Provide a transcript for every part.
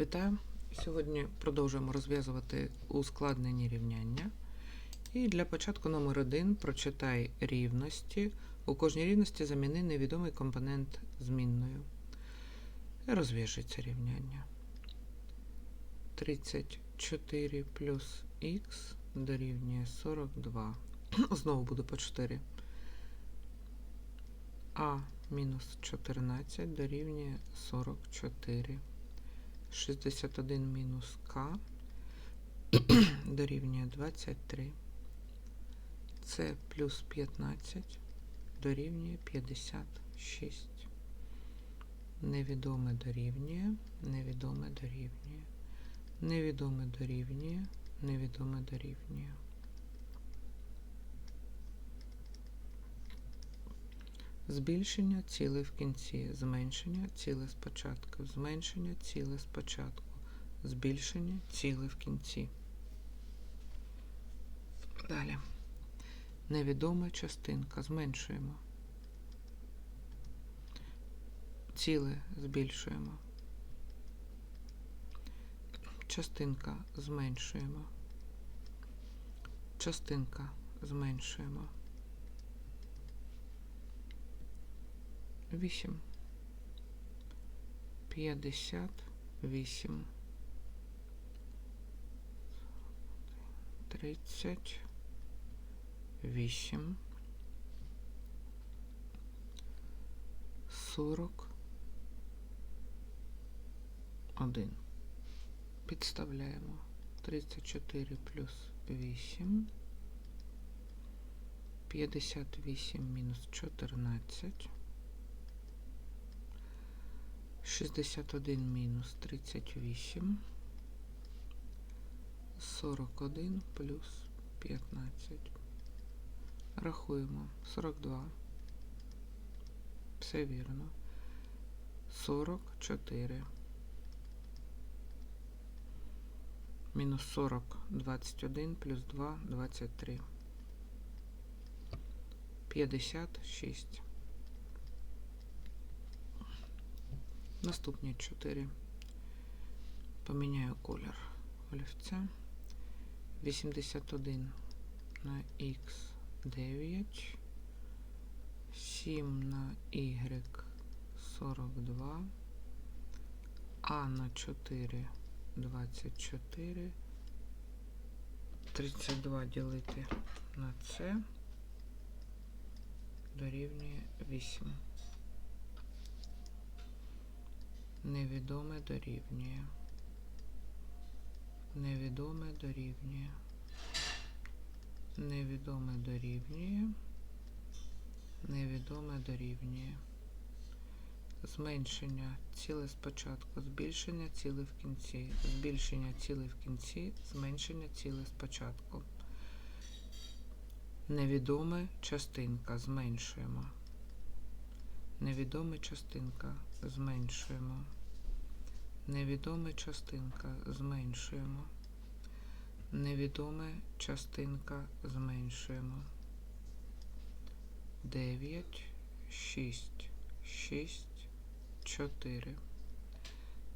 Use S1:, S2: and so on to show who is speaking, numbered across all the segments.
S1: Вітаю! Сьогодні продовжуємо розв'язувати ускладнені рівняння. І для початку номер 1 прочитай рівності. У кожній рівності заміни невідомий компонент змінною. Розв'яжи рівняння. 34 плюс х дорівнює 42. Знову буду по 4. А мінус 14 дорівнює 44. 61 мінус К дорівнює 23. С плюс 15 дорівнює 56. Невідоме дорівнює, невідоме дорівнює, невідоме дорівнює, невідоме дорівнює. Збільшення ціле в кінці, зменшення ціле спочатку, зменшення ціле спочатку, збільшення ціле в кінці. Далі. Невідома частинка. Зменшуємо. Ціле збільшуємо. Частинка зменшуємо. Частинка зменшуємо. 8. 58. 38. 41. Підставляємо 34 плюс 8. 58 мінус 14. 61 мінус 38. 41 плюс 15. Рахуємо 42. Все вірно. 44. Мінус 40, 21 плюс 2, 23. 56. Наступні 4. Поміняю колір олівця. 81 на х 9. 7 на y 42. А на 4 24. 32 ділити на це дорівнює 8. Невідоме дорівнює. Невідоме дорівнює. Невідоме дорівнює. Невідоме дорівнює. Зменшення ціле спочатку, збільшення ціле в кінці, збільшення ціле в кінці, зменшення ціле спочатку. Невідоме частинка зменшуємо. Невідоме частинка зменшуємо. Невідоме частинка зменшуємо. Невідоме частинка зменшуємо. 9, 6, 6, 4.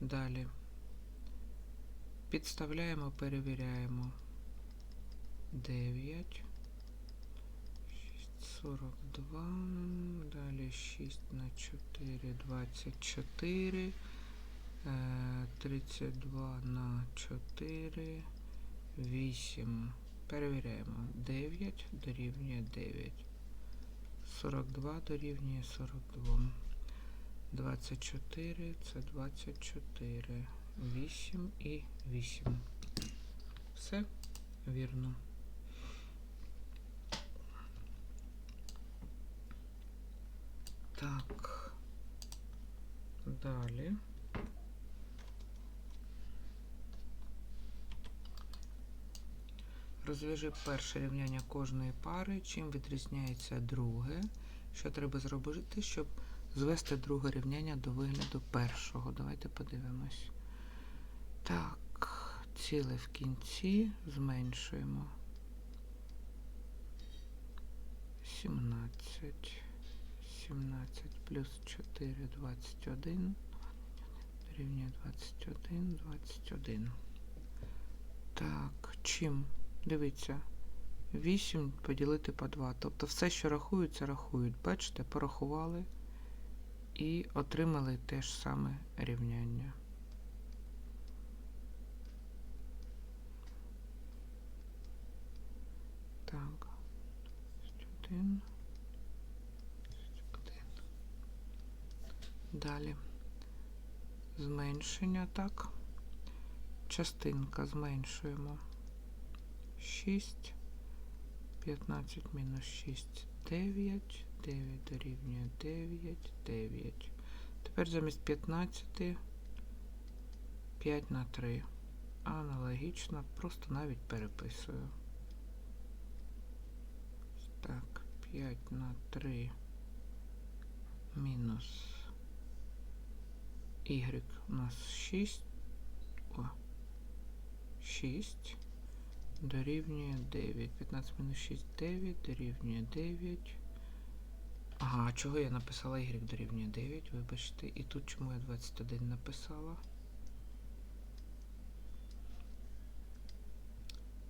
S1: Далі. Підставляємо, перевіряємо. 9. 42, далі 6 на 4, 24, 32 на 4, 8. Перевіряємо. 9 дорівнює 9. 42 дорівнює 42. 24 це 24. 8 і 8. Все вірно. Так. Далі. Розв'яжи перше рівняння кожної пари, чим відрізняється друге. Що треба зробити, щоб звести друге рівняння до вигляду першого. Давайте подивимось. Так, ціле в кінці зменшуємо. 17. 17 плюс 4, 21. дорівнює 21, 21. Так, чим? Дивіться. 8 поділити по 2. Тобто все, що рахується, рахують. Бачите, порахували і отримали те ж саме рівняння. Так. 1. Далі. Зменшення, так. Частинка зменшуємо. 6. 15 мінус 6, 9. 9 дорівнює 9, 9. Тепер замість 15 5 на 3. Аналогічно, просто навіть переписую. Так, 5 на 3 мінус y у нас 6. О, 6 дорівнює 9. 15 мінус 6, 9, дорівнює 9. Ага, чого я написала y дорівнює 9, вибачте. І тут чому я 21 написала?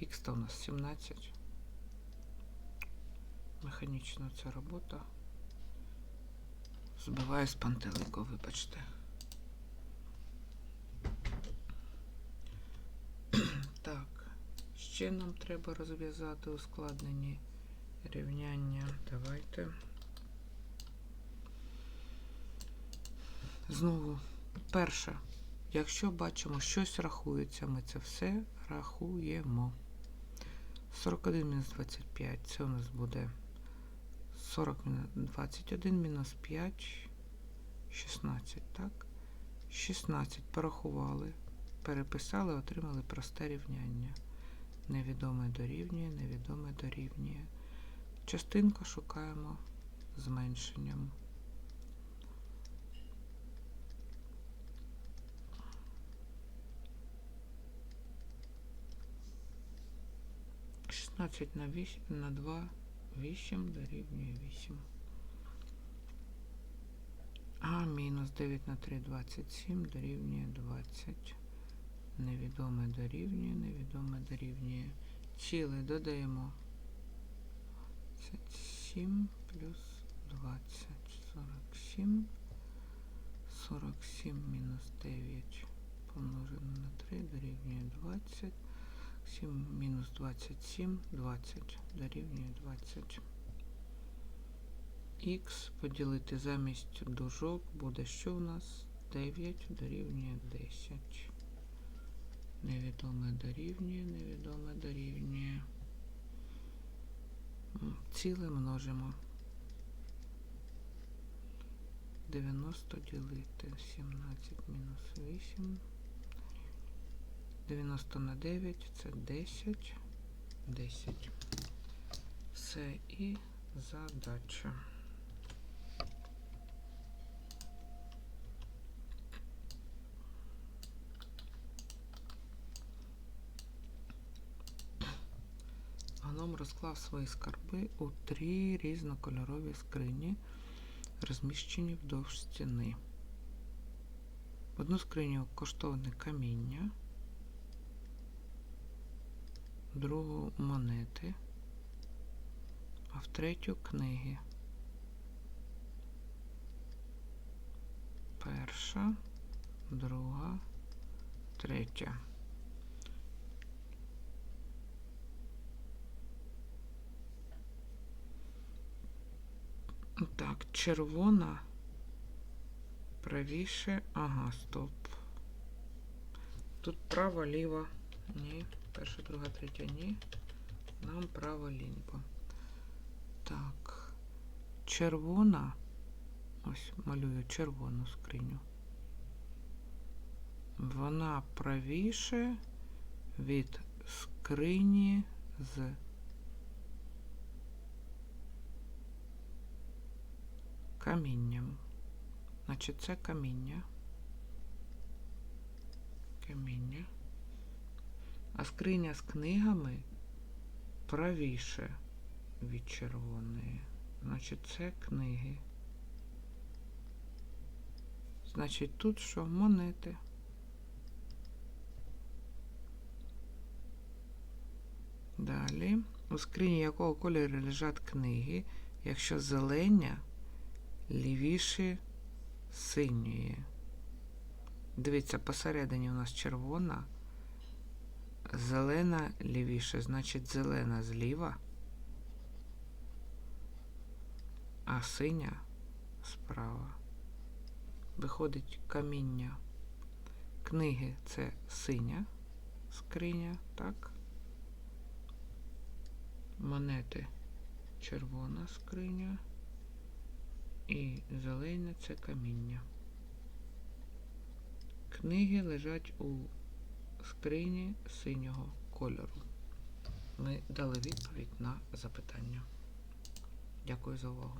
S1: Х то у нас 17. Механічна ця робота. Збиваю з пантелику, вибачте. Так, ще нам треба розв'язати ускладнені рівняння. Давайте. Знову, перше, якщо бачимо, щось рахується, ми це все рахуємо. 41 мінус 25, це у нас буде 40 мінус 21 мінус 5, 16, так? 16 порахували, переписали, отримали просте рівняння. Невідоме дорівнює, невідоме дорівнює. Частинку шукаємо зменшенням. Шістнадцять на вісім на два, вісім дорівнює вісім. А мінус 9 на 3, 27 дорівнює 20. Невідоме дорівнює, невідоме дорівнює. Ціле додаємо 7 плюс 20. 47. 47 мінус 9 помножено на 3 дорівнює 20. 7 мінус 27, 20 дорівнює 20. Х поділити замість дужок буде що у нас? 9 дорівнює 10. Невідоме дорівнює, невідоме дорівнює. Ціле множимо. 90 ділити 17 мінус 8. 90 на 9 це 10. 10. Все і задача. Гном розклав свої скарби у три різнокольорові скрині, розміщені вдовж стіни. В одну скриню коштовне каміння, в другу монети, а в третю книги. Перша, друга, третя. Так, червона. Правіше. Ага, стоп. Тут право, ліво. Ні. Перша, друга, третя, ні. Нам право ліво. Так. Червона. Ось малюю червону скриню. Вона правіше від скрині з камінням. Значить, це каміння. Каміння. А скриня з книгами правіше від червоної. Значить, це книги. Значить, тут що? Монети. Далі. У скрині якого кольору лежать книги, якщо зелення лівіше синьої. Дивіться, посередині у нас червона, зелена лівіше, значить зелена зліва, а синя справа. Виходить каміння. Книги це синя скриня, так? Монети червона скриня. І зелене це каміння. Книги лежать у скрині синього кольору. Ми дали відповідь на запитання. Дякую за увагу.